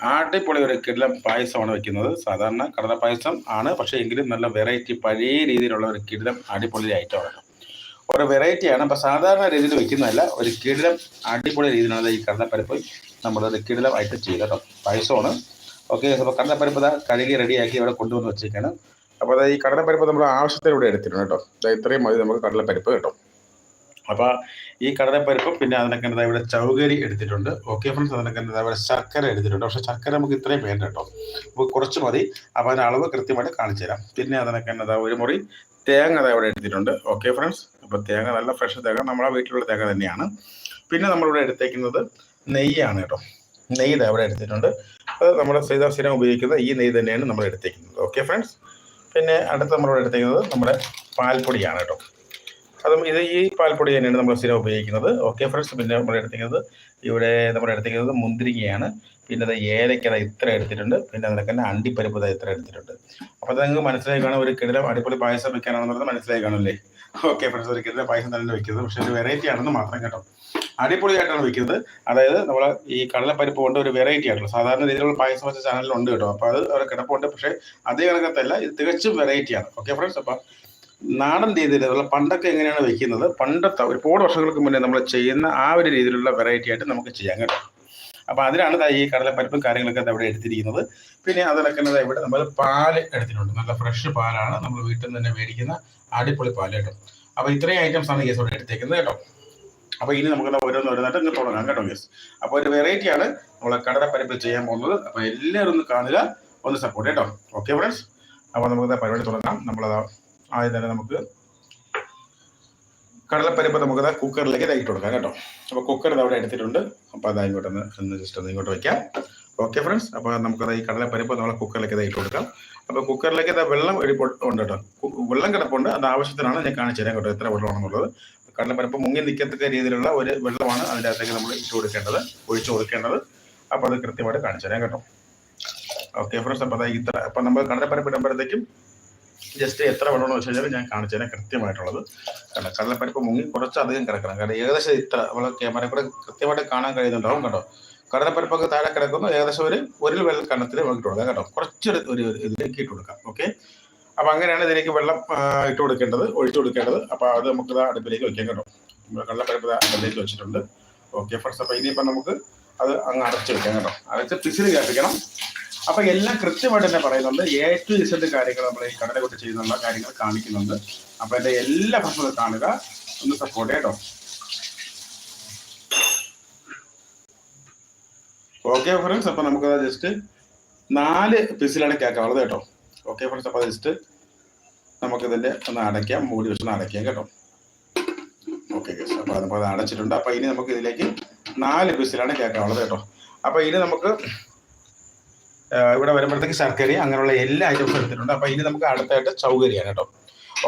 അടിപൊളി ഒരു കിടിലം പായസമാണ് വെക്കുന്നത്. സാധാരണ കടല പായസം ആണ്. പക്ഷേ എങ്കിലും നല്ല വെറൈറ്റി പഴയ രീതിയിലുള്ള ഒരു കിടിലം അടിപൊളി ഐറ്റമാണ് ഒരു വെറൈറ്റിയാണ് അപ്പോൾ സാധാരണ രീതിയിൽ വെക്കുന്നതല്ല ഒരു കിടിലം അടിപൊളി രീതിയിലാണ് ഈ കടലപ്പരിപ്പ് നമ്മളൊരു കിടിലം ആയിട്ട് ചെയ്യുക കേട്ടോ. പായസമാണ്. ഓക്കെ അപ്പോൾ കടലപ്പരിപ്പ് കഴുകി റെഡിയാക്കി ഇവിടെ കൊണ്ടുവന്ന് വെച്ചേക്കാണ്. അപ്പോൾ ഈ കടലപ്പരിപ്പ് നമ്മൾ ആവശ്യത്തിലൂടെ എടുത്തിട്ടുണ്ട് കേട്ടോ. ഇത്രയും മതി നമുക്ക് കടലപ്പരിപ്പ് കേട്ടോ. അപ്പോൾ ഈ കടലപ്പരിപ്പും പിന്നെ അതിനൊക്കെ എന്താ ഇവിടെ ചൗകരി എടുത്തിട്ടുണ്ട്. ഓക്കെ ഫ്രണ്ട്സ് അതിനൊക്കെ എന്താ ഇവിടെ ശർക്കര എടുത്തിട്ടുണ്ട്. പക്ഷെ ശർക്കര നമുക്ക് ഇത്രയും വേണ്ട കേട്ടോ. അപ്പൊ കുറച്ച് മതി. അപ്പോൾ അതിന് അളവ് കൃത്യമായിട്ട് കാണിച്ചു തരാം. പിന്നെ അതിനൊക്കെ എന്താ ഒരു മുറി തേങ്ങ അതാ ഇവിടെ എടുത്തിട്ടുണ്ട്. ഓക്കെ ഫ്രണ്ട്സ് അപ്പോൾ തേങ്ങ നല്ല ഫ്രഷ് തേങ്ങ. നമ്മളെ വീട്ടിലുള്ള തേങ്ങ തന്നെയാണ്. പിന്നെ നമ്മളിവിടെ എടുത്തേക്കുന്നത് നെയ്യാണ് കേട്ടോ. നെയ്യ് ഇവിടെ എടുത്തിട്ടുണ്ട്. അത് നമ്മുടെ സൈതാ സ്ഥിരം ഉപയോഗിക്കുന്ന ഈ നെയ്യ് തന്നെയാണ് നമ്മൾ എടുത്തേക്കുന്നത്. ഓക്കെ ഫ്രണ്ട്സ് പിന്നെ അടുത്ത് നമ്മളിവിടെ എടുത്തേക്കുന്നത് നമ്മുടെ പാൽപ്പൊടിയാണ് കേട്ടോ. അതും ഇത് ഈ പാൽപ്പൊടി തന്നെയാണ് നമ്മൾ സ്ഥിരം ഉപയോഗിക്കുന്നത്. ഓക്കെ ഫ്രണ്ട്സ് പിന്നെ നമ്മൾ എടുത്തിരിക്കുന്നത് ഇവിടെ നമ്മൾ എടുത്തിരിക്കുന്നത് മുന്തിരിങ്ങയാണ്. പിന്നെ അത് ഏലക്ക ദാ ഇത്ര എടുത്തിട്ടുണ്ട്. പിന്നെ അതിനൊക്കെ തന്നെ അണ്ടിപ്പരിപ്പ് ദാ ഇത്ര എടുത്തിട്ടുണ്ട്. അപ്പോൾ അത് നിങ്ങൾക്ക് മനസ്സിലായി കാണും. ഒരു കിടിലം അടിപൊളി പായസം വെക്കാനാണെന്നുള്ളത് മനസ്സിലായി കാണുമല്ലേ ഓക്കെ ഫ്രണ്ട്സ് ഒരു കിടിലം പായസം തന്നെ വെക്കുന്നത്. പക്ഷേ ഒരു വെറൈറ്റി ആണെന്ന് മാത്രം കേട്ടോ. അടിപൊളിയായിട്ടാണ് വെക്കുന്നത്. അതായത് നമ്മൾ ഈ കടലപ്പരിപ്പ് കൊണ്ട് ഒരു വെറൈറ്റി ആയിട്ടുള്ള സാധാരണ രീതിയിലുള്ള പായസം വെച്ച ചാനലിലുണ്ട് കേട്ടോ. അപ്പോൾ അത് ഒരു കിടപ്പുണ്ട്. പക്ഷേ അതേ കണക്കത്തല്ല ഇത് തികച്ചും വെറൈറ്റിയാണ് ഓക്കെ ഫ്രണ്ട്സ് അപ്പം നാടൻ രീതിയിലുള്ള പണ്ടൊക്കെ എങ്ങനെയാണ് വെക്കുന്നത്? പണ്ടത്തെ ഒരുപാട് വർഷങ്ങൾക്ക് മുന്നേ നമ്മൾ ചെയ്യുന്ന ആ ഒരു രീതിയിലുള്ള വെറൈറ്റി ആയിട്ട് നമുക്ക് ചെയ്യാൻ കേട്ടോ അപ്പോൾ അതിനാണ് ഈ കടലപ്പരിപ്പും കാര്യങ്ങളൊക്കെ അവിടെ എടുത്തിരിക്കുന്നത്. പിന്നെ അതിലൊക്കെ ഇവിടെ നമ്മൾ പാൽ എടുത്തിട്ടുണ്ട്. നല്ല ഫ്രഷ് പാലാണ് നമ്മൾ വീട്ടിൽ നിന്ന് തന്നെ മേടിക്കുന്ന അടിപൊളി പാൽ കേട്ടോ. അപ്പോൾ ഇത്രയും ഐറ്റംസ് ആണ് കേസ് ഇവിടെ എടുത്തേക്കുന്നത് കേട്ടോ. അപ്പോൾ ഇനി നമുക്ക് ഓരോന്ന് ഓരോന്നായിട്ട് ഇങ്ങ് തുടങ്ങാം കേട്ടോ കേസ് അപ്പോൾ ഒരു വെറൈറ്റി ആണ് നമ്മൾ കടലപ്പരിപ്പ് ചെയ്യാൻ പോകുന്നത്. അപ്പോൾ എല്ലാവരും ഒന്ന് കാണുക ഒന്ന് സപ്പോർട്ട് കേട്ടോ. ഓക്കെ ഫ്രണ്ട്സ് അപ്പോൾ നമുക്ക് പരിപാടി തുടങ്ങാം. നമ്മളതാ ആദ്യം തന്നെ നമുക്ക് കടലപ്പരിപ്പ് നമുക്ക് അത് കുക്കറിലേക്ക് ഇതായിട്ട് കൊടുക്കാം കേട്ടോ. അപ്പോൾ കുക്കർ ഇത് അവിടെ എടുത്തിട്ടുണ്ട്. അപ്പോൾ അതാ ഇങ്ങോട്ട് ഒന്ന് ജസ്റ്റ് ഒന്ന് ഇങ്ങോട്ട് വെക്കാം. ഓക്കെ ഫ്രണ്ട്സ് അപ്പോൾ നമുക്കത് ഈ കടലപ്പരിപ്പ് നമ്മളെ കുക്കറിലേക്ക് ഇതായിട്ട് കൊടുക്കാം. അപ്പോൾ കുക്കറിലേക്ക് ഇതാ വെള്ളം ഉണ്ട് കേട്ടോ. വെള്ളം കിടപ്പുണ്ട്. അത് ആവശ്യത്തിനാണ് ഞാൻ കാണിച്ചു തരാം കേട്ടോ എത്ര വെള്ളം വെള്ളമാണെന്നുള്ളത് കടലപ്പരിപ്പ് മുങ്ങി നിൽക്കത്തക്ക രീതിയിലുള്ള ഒരു വെള്ളമാണ് അതിന്റെ അകത്തേക്ക് നമ്മൾ ഇട്ട് കൊടുക്കേണ്ടത് ഒഴിച്ചു കൊടുക്കേണ്ടത്. അപ്പോൾ അത് കൃത്യമായിട്ട് കാണിച്ചു തരാം കേട്ടോ. ഓക്കെ ഫ്രണ്ട്സ് അപ്പോൾ ഇത്ര അപ്പോൾ നമ്മൾ കടലപ്പരിപ്പ് ഇടുമ്പോഴത്തേക്കും ജസ്റ്റ് എത്ര വെള്ളമെന്ന് വെച്ച് കഴിഞ്ഞാൽ ഞാൻ കാണിച്ചു തരാം കൃത്യമായിട്ടുള്ളത് കാരണം കടലപ്പരിപ്പ് മുങ്ങി കുറച്ചധികം കിടക്കണം. കാരണം ഏകദേശം ഇത്ര നമ്മൾ ക്യാമറ കൂടെ കൃത്യമായിട്ട് കാണാൻ കഴിയുന്നുണ്ടാവും കേട്ടോ കടലപ്പരിപ്പൊക്കെ താഴെ കിടക്കുന്നു. ഏകദേശം ഒരു ഒരു വെള്ളം കണ്ണത്തിൽ നമുക്ക് കൊടുക്കാം കേട്ടോ കുറച്ചൊരു ഒരു ഇതിലേക്ക് ഇട്ട് കൊടുക്കാം. ഓക്കെ അപ്പൊ അങ്ങനെയാണ് ഇതിലേക്ക് വെള്ളം ഇട്ട് കൊടുക്കേണ്ടത് ഒഴിച്ചു കൊടുക്കേണ്ടത്. അപ്പോൾ അത് നമുക്ക് അടുപ്പിലേക്ക് വെക്കാം കേട്ടോ നമ്മൾ കടലപ്പരിപ്പ് അടുപ്പിലേക്ക് വെച്ചിട്ടുണ്ട്. ഓക്കെ ഫസ്റ്റ് അപ്പൊ ഇനിയിപ്പോ നമുക്ക് അത് അങ്ങ് അടച്ചു വെക്കാം കേട്ടോ അടച്ച് പിസിൽ കേൾപ്പിക്കണം അപ്പൊ എല്ലാം കൃത്യമായിട്ട് തന്നെ പറയുന്നുണ്ട്. എ ടു ഇസഡ് കാര്യങ്ങൾ നമ്മൾ ഈ കടല കൊണ്ട് ചെയ്യുന്നുള്ള കാര്യങ്ങൾ കാണിക്കുന്നുണ്ട്. അപ്പൊ എന്റെ എല്ലാ ഭക്ഷണവും കാണുക. ഒന്ന് സപ്പോർട്ട് ചെയ്യട്ടോ ഓക്കെ ഫ്രണ്ട്സ് അപ്പൊ നമുക്ക് ജസ്റ്റ് നാല് പിസിലാണ് കേൾക്കാനുള്ളത് കേട്ടോ. ഓക്കെ ഫ്രണ്ട്സ് അപ്പൊ ജസ്റ്റ് നമുക്കിതിന്റെ ഒന്ന് അടയ്ക്കാം മൂടി വെച്ചൊന്ന് അടയ്ക്കാം കേട്ടോ. ഓക്കെ അപ്പൊ നമുക്ക് അത് അടച്ചിട്ടുണ്ട്. അപ്പൊ ഇനി നമുക്ക് ഇതിലേക്ക് നാല് പിസിലാണ് വളരെ കേട്ടോ. അപ്പൊ ഇനി നമുക്ക് ഇവിടെ വരുമ്പോഴത്തേക്ക് ശർക്കര അങ്ങനെയുള്ള എല്ലാ ഐറ്റംസും എടുത്തിട്ടുണ്ട്. അപ്പൊ ഇനി നമുക്ക് അടുത്തായിട്ട് ചൗകരിയാണ് കേട്ടോ.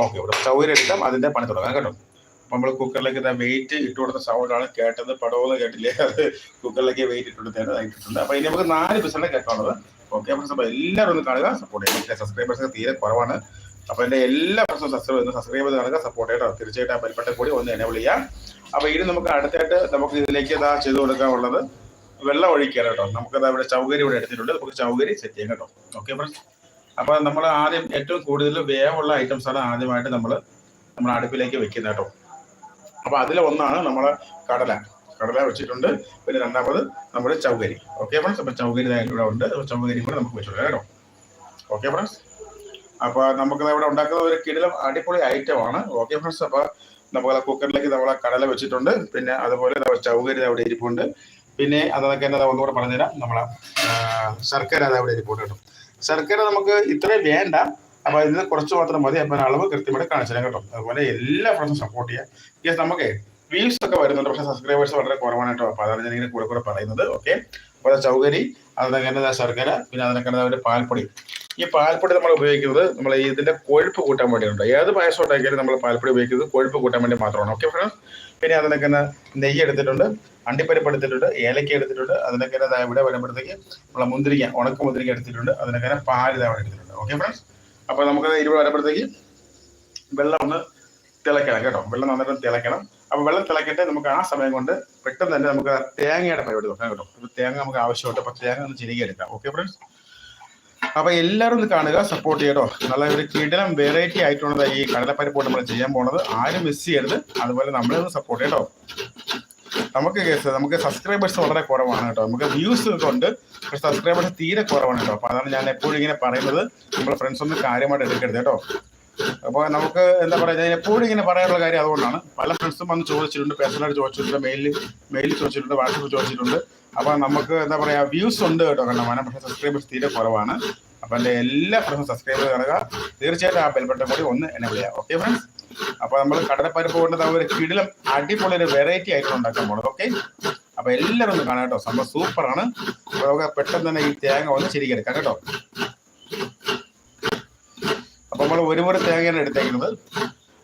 ഓക്കെ ഇവിടെ ചൗകര്യം എടുക്കാം. അതിന്റെ പണി തുടങ്ങാം കേട്ടോ. അപ്പൊ നമ്മൾ കുക്കറിലേക്ക് ഇതാ വെയിറ്റ് ഇട്ട് കൊടുത്ത സൗണ്ടാണ് കേട്ടത്. പടവെന്ന് കേട്ടില്ലേ? അത് കുക്കറിലേക്ക് വെയിറ്റ് ഇട്ട് കൊടുത്തത് ഇട്ടിട്ടുണ്ട്. അപ്പൊ ഇനി നമുക്ക് നാല് പിസലാണ് കേൾക്കാനുള്ളത് ഓക്കെ അപ്പൊ എല്ലാവരും ഒന്ന് കാണുക സപ്പോർട്ട് ചെയ്യുക. സബ്സ്ക്രൈബേഴ്സ് തീരെ കുറവാണ്. അപ്പൊ എന്റെ എല്ലാ പ്രശ്നവും സബ്സ്ക്രൈബ് സബ്സ്ക്രൈബ് ചെയ്ത് കാണുക സപ്പോർട്ട് ചെയ്യട്ടോ തീർച്ചയായിട്ടും ആ പരിപ്പെട്ട കൂടി ഒന്ന് എനേബിൾ ചെയ്യാം. അപ്പോൾ ഇനി നമുക്ക് അടുത്തായിട്ട് നമുക്ക് ഇതിലേക്ക് ഇതാ ചെയ്ത് കൊടുക്കാനുള്ളത്. വെള്ളം ഒഴിക്കുക കേട്ടോ. നമുക്കത് അവിടെ ചൗകരി ഇവിടെ എടുത്തിട്ടുണ്ട്. നമുക്ക് ചൗകരി സെറ്റ് ചെയ്യാം കേട്ടോ. ഓക്കെ ഫ്രണ്ട്സ് അപ്പൊ നമ്മൾ ആദ്യം ഏറ്റവും കൂടുതൽ വേവുള്ള ഐറ്റംസ് ആണ് ആദ്യമായിട്ട് നമ്മൾ നമ്മുടെ അടുപ്പിലേക്ക് വെക്കുന്നത് കേട്ടോ. അപ്പൊ അതിൽ ഒന്നാണ് നമ്മളെ കടല. കടല വെച്ചിട്ടുണ്ട്. പിന്നെ രണ്ടാമത് നമ്മുടെ ചൗകരി ഓക്കെ ഫ്രണ്ട്സ് അപ്പൊ ചൗകരി ഇവിടെ ഉണ്ട്. ചൗകരി കൂടെ നമുക്ക് വെച്ചിട്ടുണ്ട് കേട്ടോ. ഓക്കെ ഫ്രണ്ട്സ് അപ്പൊ നമുക്ക് ഇവിടെ ഉണ്ടാക്കുന്ന ഒരു കിടിലം അടിപൊളി ഐറ്റം ആണ്. ഓക്കെ ഫ്രണ്ട്സ് അപ്പൊ നമ്മളെ കുക്കറിലേക്ക് നമ്മളെ കടല വെച്ചിട്ടുണ്ട്. പിന്നെ അതുപോലെ ചൗകരി അവിടെ ഇരിപ്പുണ്ട്. പിന്നെ അതൊക്കെ തന്നെ ദാ ഒന്നുകൂടെ പറഞ്ഞുതരാം. നമ്മളെ ശർക്കര അത് അവിടെ റിപ്പോർട്ട് കേട്ടോ ശർക്കര നമുക്ക് ഇത്രയും വേണ്ട. അപ്പൊ ഇതിന് കുറച്ച് മാത്രം മതി. അപ്പൊ അളവ് കൃത്യമായിട്ട് കാണിച്ചു തരാം കേട്ടോ. അതുപോലെ എല്ലാ ഫ്രണ്ട്സും സപ്പോർട്ട് ചെയ്യാം. യെസ് നമുക്ക് വ്യൂസ് ഒക്കെ വരുന്നുണ്ട്. പക്ഷേ സബ്സ്ക്രൈബേഴ്സ് വളരെ കുറവാണ് കേട്ടോ. അപ്പൊ അതാണ് ഞാൻ കൂടെ കൂടെ പറയുന്നത്. ഓക്കെ അപ്പോൾ അത് ചൗകരി അതിനൊക്കെ ശർക്കര പിന്നെ അതിനൊക്കെ ഒരു പാൽപ്പൊടി. ഈ പാൽപ്പൊടി നമ്മൾ ഉപയോഗിക്കുന്നത് നമ്മൾ ഇതിന്റെ കൊഴുപ്പ് കൂട്ടാൻ വേണ്ടിയിട്ടുണ്ട്. ഏത് പായസം ഉണ്ടാക്കിയാലും നമ്മൾ പാൽപ്പൊടി ഉപയോഗിക്കുന്നത് കൊഴുപ്പ് കൂട്ടാൻ വേണ്ടി മാത്രമാണ്. ഓക്കെ ഫ്രണ്ട്സ് പിന്നെ അതിനൊക്കെ നെയ്യ് എടുത്തിട്ടുണ്ട് അണ്ടിപ്പരിപ്പ് എടുത്തിട്ടുണ്ട് ഏലക്ക എടുത്തിട്ടുണ്ട് അതിനൊക്കെ ഇവിടെ വരുമ്പോഴത്തേക്ക് നമ്മളെ മുന്തിരിക്ക ഉണക്ക മുന്തിരിക്ക എടുത്തിട്ടുണ്ട് അതിനൊക്കെ തന്നെ പാൽ ഇതാ ഇവിടെ എടുത്തിട്ടുണ്ട്. ഓക്കെ ഫ്രണ്ട്സ് അപ്പോൾ നമുക്ക് ഇരുപത് വരുമ്പോഴത്തേക്ക് വെള്ളം ഒന്ന് തിളക്കണം കേട്ടോ. വെള്ളം നന്നായിട്ട് തിളക്കണം. അപ്പൊ വെള്ളം തിളക്കട്ടെ നമുക്ക് ആ സമയം കൊണ്ട് പെട്ടെന്ന് തന്നെ നമുക്ക് തേങ്ങയുടെ പരിപാടി നോക്കാം കേട്ടോ. തേങ്ങ നമുക്ക് ആവശ്യമുണ്ട് അപ്പൊ തേങ്ങ ഒന്ന് ചിരികെടുക്കാം ഓക്കെ ഫ്രണ്ട്സ് അപ്പൊ എല്ലാവരും കാണുക സപ്പോർട്ട് ചെയ്യട്ടോ. നല്ല ഒരു കിടലം വെറൈറ്റി ആയിട്ടുള്ളത് ഈ കടലപ്പരിപ്പ് നമ്മൾ ചെയ്യാൻ പോണത്. ആരും മിസ് ചെയ്യരുത്. അതുപോലെ നമ്മളെ ഒന്ന് സപ്പോർട്ട് ചെയ്യട്ടോ. നമുക്ക് കേസ് നമുക്ക് സബ്സ്ക്രൈബേഴ്സ് വളരെ കുറവാണ് കേട്ടോ. നമുക്ക് വ്യൂസ് ഉണ്ട്. പക്ഷെ സബ്സ്ക്രൈബേഴ്സ് തീരെ കുറവാണ് കേട്ടോ. അപ്പൊ അതാണ് ഞാൻ എപ്പോഴും ഇങ്ങനെ പറയുന്നത്. നമ്മളെ ഫ്രണ്ട്സ് ഒന്ന് കാര്യമായിട്ട് എടുക്കരുത് കേട്ടോ. അപ്പോൾ നമുക്ക് എന്താ പറയുക ഞാൻ എപ്പോഴും ഇങ്ങനെ പറയാനുള്ള കാര്യം അതുകൊണ്ടാണ്. പല ഫ്രണ്ട്സും വന്ന് ചോദിച്ചിട്ടുണ്ട്. പേഴ്സണലായിട്ട് ചോദിച്ചിട്ടുണ്ട്. മെയിലിൽ മെയിലിൽ ചോദിച്ചിട്ടുണ്ട്. വാട്സപ്പിൽ ചോദിച്ചിട്ടുണ്ട്. അപ്പോൾ നമുക്ക് എന്താ പറയുക വ്യൂസ് ഉണ്ട് കേട്ടോ. കണ്ടമാനം പക്ഷേ സബ്സ്ക്രൈബേഴ്സ് തീരെ കുറവാണ്. അപ്പോൾ എന്റെ എല്ലാ ഫ്രണ്ട്സും സബ്സ്ക്രൈബ് ചെയ്യുക തീർച്ചയായിട്ടും ആ ബെൽബട്ടൺ കൂടി ഒന്ന് എന്നെ വിളിയാ ഓക്കെ ഫ്രണ്ട്സ് അപ്പോൾ നമ്മൾ കടലപ്പരിപ്പ് കൊണ്ട് ഒരു കിടിലം അടിപൊളി ഒരു വെറൈറ്റി ആയിട്ട് ഉണ്ടാക്കാൻ പോകുന്നത് ഓക്കെ അപ്പോൾ എല്ലാവരും ഒന്ന് കാണാം കേട്ടോ. സംഭവം സൂപ്പറാണ് അപ്പോൾ നമുക്ക് പെട്ടെന്ന് തന്നെ ഈ തേങ്ങ ഒന്ന് ശരിക്കെടുക്കാം കേട്ടോ. അപ്പൊ നമ്മൾ ഒരു മുറി തേങ്ങയാണ് എടുത്തേക്കുന്നത്.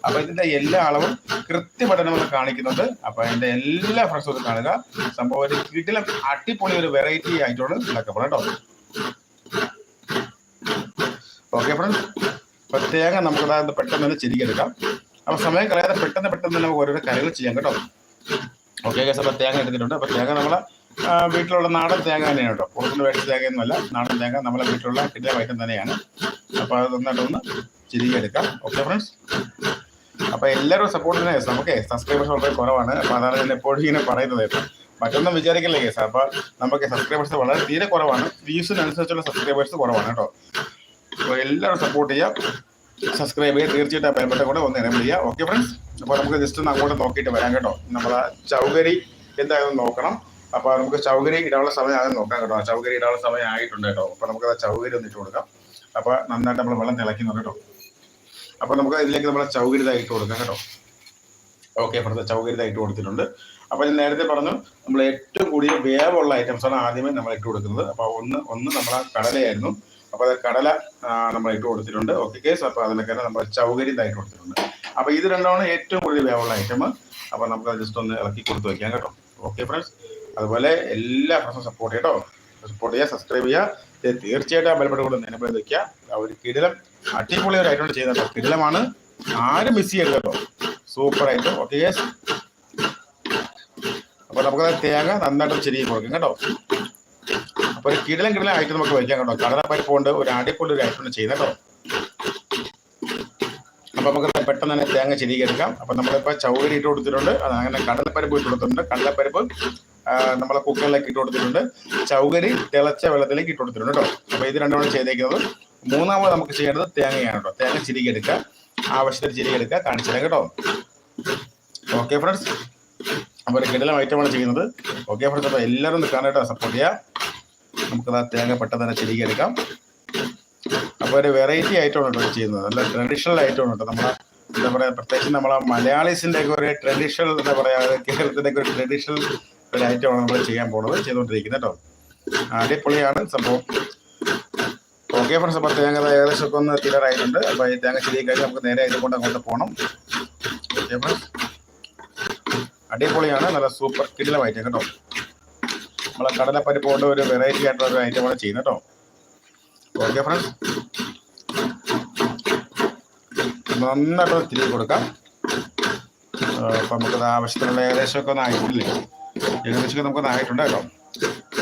അപ്പൊ ഇതിന്റെ എല്ലാ അളവും കൃത്യമായിട്ട് നമ്മൾ കാണിക്കുന്നുണ്ട് അപ്പൊ അതിന്റെ എല്ലാ ഫ്രണ്ട്സും കാണുക. സംഭവം ഒരു കിട്ടിലും അടിപൊളി ഒരു വെറൈറ്റി ആയിട്ടാണ് ഉണ്ടാക്കപ്പെടും കേട്ടോ. ഓക്കെ ഫ്രണ്ട്സ് പ്രത്യേകം നമുക്ക് പെട്ടെന്ന് തന്നെ ചിരിക്കെടുക്കാം. അപ്പൊ സമയം കളയാതെ പെട്ടെന്ന് പെട്ടെന്ന് നമുക്ക് ഓരോരോ കറികൾ ചെയ്യാം കേട്ടോ. ഓക്കെ കേസ് അപ്പോൾ തേങ്ങ എടുത്തിട്ടുണ്ട്. അപ്പൊ തേങ്ങ നമ്മളെ വീട്ടിലുള്ള നാടൻ തേങ്ങ തന്നെയാണ് കേട്ടോ. പുറത്തുനിന്ന് മേടിച്ച തേങ്ങയൊന്നുമല്ല. നാടൻ തേങ്ങ നമ്മളെ വീട്ടിലുള്ള കിട്ടിയ വൈറ്റം തന്നെയാണ്. അപ്പൊ അത് നന്നായിട്ടൊന്ന് ചിരിക്കെടുക്കാം. ഓക്കെ ഫ്രണ്ട്സ് അപ്പൊ എല്ലാവരും സപ്പോർട്ട് തന്നെ നമുക്ക് സബ്സ്ക്രൈബേഴ്സ് വളരെ കുറവാണ്. അപ്പൊ അതാണ് ഞാൻ എപ്പോഴും ഇങ്ങനെ പറയുന്നത് കേട്ടോ. മറ്റൊന്നും വിചാരിക്കില്ല കേസ്? അപ്പൊ നമുക്ക് സബ്സ്ക്രൈബേഴ്സ് വളരെ തീരെ കുറവാണ്. വ്യൂസിനനുസരിച്ചുള്ള സബ്സ്ക്രൈബേഴ്സ് കുറവാണ് കേട്ടോ. അപ്പോൾ എല്ലാവരും സപ്പോർട്ട് ചെയ്യാം സബ്സ്ക്രൈബ് ചെയ്യുക. തീർച്ചയായിട്ടും ആ കൂടെ ഒന്ന് എനേബിൾ ചെയ്യുക. ഓക്കെ ഫ്രണ്ട്സ് അപ്പോൾ നമുക്ക് ജസ്റ്റ് ഒന്ന് അങ്ങോട്ട് നോക്കിയിട്ട് വരാം കേട്ടോ. നമ്മളെ ചൗകരി എന്തായാലും നോക്കണം. അപ്പോൾ നമുക്ക് ചൗകരി ഇടാനുള്ള സമയം ആദ്യം നോക്കാം കേട്ടോ. ചൗകരി ഇടാനുള്ള സമയം ആയിട്ടുണ്ട് കേട്ടോ. അപ്പോൾ നമുക്ക് ആ ചൗകരി ഒന്ന് ഇട്ട് കൊടുക്കാം. അപ്പോൾ നന്നായിട്ട് നമ്മൾ വെള്ളം തിളയ്ക്കുന്നുണ്ട് കേട്ടോ. അപ്പോൾ നമുക്ക് ഇതിലേക്ക് നമ്മളെ ചൗകരിതായിട്ട് കൊടുക്കാം കേട്ടോ. ഓക്കെ ഇവിടുത്തെ ചൗകരിതായിട്ട് കൊടുത്തിട്ടുണ്ട്. അപ്പോൾ ഞാൻ നേരത്തെ പറഞ്ഞു നമ്മൾ ഏറ്റവും കൂടിയ വേവുള്ള ആണ് ആദ്യമേ നമ്മൾ ഇട്ട് കൊടുക്കുന്നത്. അപ്പോൾ ഒന്ന് ഒന്ന് നമ്മളെ കടലയായിരുന്നു. അപ്പോൾ അത് കടല നമ്മൾ ഇട്ട് കൊടുത്തിട്ടുണ്ട്. ഓക്കെ കേസ് അപ്പോൾ അതിനൊക്കെ നമ്മൾ ചൗകര്യതായിട്ട് കൊടുത്തിട്ടുണ്ട്. അപ്പോൾ ഇത് രണ്ടാണ് ഏറ്റവും കൂടുതൽ വേവുള്ള ഐറ്റം അപ്പോൾ നമുക്ക് ജസ്റ്റ് ഒന്ന് ഇളക്കി കൊടുത്തു വെക്കാം കേട്ടോ. ഓക്കെ ഫ്രണ്ട്സ് അതുപോലെ എല്ലാ ഫ്രണ്ട്സും സപ്പോർട്ട് ചെയ്യട്ടോ സപ്പോർട്ട് ചെയ്യുക സബ്സ്ക്രൈബ് ചെയ്യുക. തീർച്ചയായിട്ടും ആ ബലപ്പെട്ട് കൊണ്ട് നിലപ്പെടുത്തി വെക്കുക. ആ ഒരു കിടിലം അടിപൊളി ഒരു ഐറ്റം ചെയ്യുന്നത് കേട്ടോ കിടിലമാണ് ആരും മിസ് ചെയ്യരുത് കേട്ടോ. സൂപ്പർ ആയിട്ട്. ഓക്കെ അപ്പൊ അപ്പോൾ നമുക്ക് തേങ്ങ നന്നായിട്ട് ചെരിയും കൊടുക്കും കേട്ടോ. അപ്പോൾ ഒരു കിടലും കിടലും ആയിട്ട് നമുക്ക് വയ്ക്കാം കേട്ടോ. കടലപ്പരിപ്പ് കൊണ്ട് ഒരു അടിപൊളി ഒരു ഐറ്റം ചെയ്ത കേട്ടോ. അപ്പൊ നമുക്ക് പെട്ടെന്ന് തന്നെ തേങ്ങ ചെരിയെടുക്കാം അപ്പൊ നമ്മളിപ്പോ ചൗകരി ഇട്ട് കൊടുത്തിട്ടുണ്ട്. അത് അങ്ങനെ കടലപ്പരിപ്പ് ഇട്ട് കൊടുത്തിട്ടുണ്ട്. കടലപ്പരിപ്പ് നമ്മളെ കുക്കറിലേക്ക് ഇട്ട് കൊടുത്തിട്ടുണ്ട്. ചൗകരി തിളച്ച വെള്ളത്തിലേക്ക് ഇട്ട് കൊടുത്തിട്ടുണ്ട് കേട്ടോ. അപ്പൊ ഇത് രണ്ടുമാണ് ചെയ്തേക്കുന്നത്. മൂന്നാമത് നമുക്ക് ചെയ്യേണ്ടത് തേങ്ങയാണ് കേട്ടോ. തേങ്ങ ചിരികെടുക്കുക ആവശ്യത്തിന് ചിരികെടുക്കുക കാണിച്ചു തരാം കേട്ടോ. ഓക്കെ ഫ്രണ്ട്സ് അപ്പോൾ ഒരു കിടലം ഐറ്റമാണ് ചെയ്യുന്നത്. ഓക്കെ ഫ്രണ്ട്സ് അപ്പോൾ എല്ലാവരും ഒന്ന് കാണാട്ടോ സപ്പോർട്ട് ചെയ്യാം നമുക്കത് ആ തേങ്ങ പെട്ടെന്ന് തന്നെ ചിരികെടുക്കാം അപ്പോൾ ഒരു വെറൈറ്റി ഐറ്റമാണ് കേട്ടോ ചെയ്യുന്നത്. നല്ല ട്രഡീഷണൽ ഐറ്റമാണ് കേട്ടോ. നമ്മളെ എന്താ പറയുക പ്രത്യേകിച്ച് നമ്മളെ മലയാളീസിന്റെ ഒക്കെ ഒരു ട്രഡീഷണൽ എന്താ പറയാ കേരളത്തിന്റെ ഒക്കെ ഒരു ട്രഡീഷണൽ ഒരു ഐറ്റമാണ് നമ്മൾ ചെയ്യാൻ പോണത് ചെയ്തുകൊണ്ടിരിക്കുന്നത് കേട്ടോ. അടിപൊളിയാണ് സംഭവം. ഓക്കെ ഫ്രണ്ട്സ് അപ്പോൾ തേങ്ങ ഏകദേശം ഒക്കെ ഒന്ന് തീരാറായിട്ടുണ്ട് അപ്പോൾ ഈ തേങ്ങ ചെറിയ കഴിഞ്ഞാൽ നമുക്ക് നേരെ ഇത് കൊണ്ട് അങ്ങോട്ട് പോകണം ഓക്കെ ഫ്രണ്ട്സ് അടിപൊളിയാണ് നല്ല സൂപ്പർ കിടിലം ഐറ്റം കേട്ടോ. നമ്മളെ കടലപ്പരിപ്പ് കൊണ്ട് ഒരു വെറൈറ്റി ആയിട്ടുള്ള ഒരു ഐറ്റമാണ് ചെയ്യുന്നത് കേട്ടോ. ഓക്കെ ഫ്രണ്ട്സ് നന്നായിട്ട് തിരികെ കൊടുക്കാം. അപ്പം നമുക്കത് ആവശ്യത്തിനുള്ള ഏകദേശമൊക്കെ ഒന്ന് ആയിട്ടില്ലേ? ഏകദേശമൊക്കെ നമുക്കൊന്ന് ആയിട്ടുണ്ട് കേട്ടോ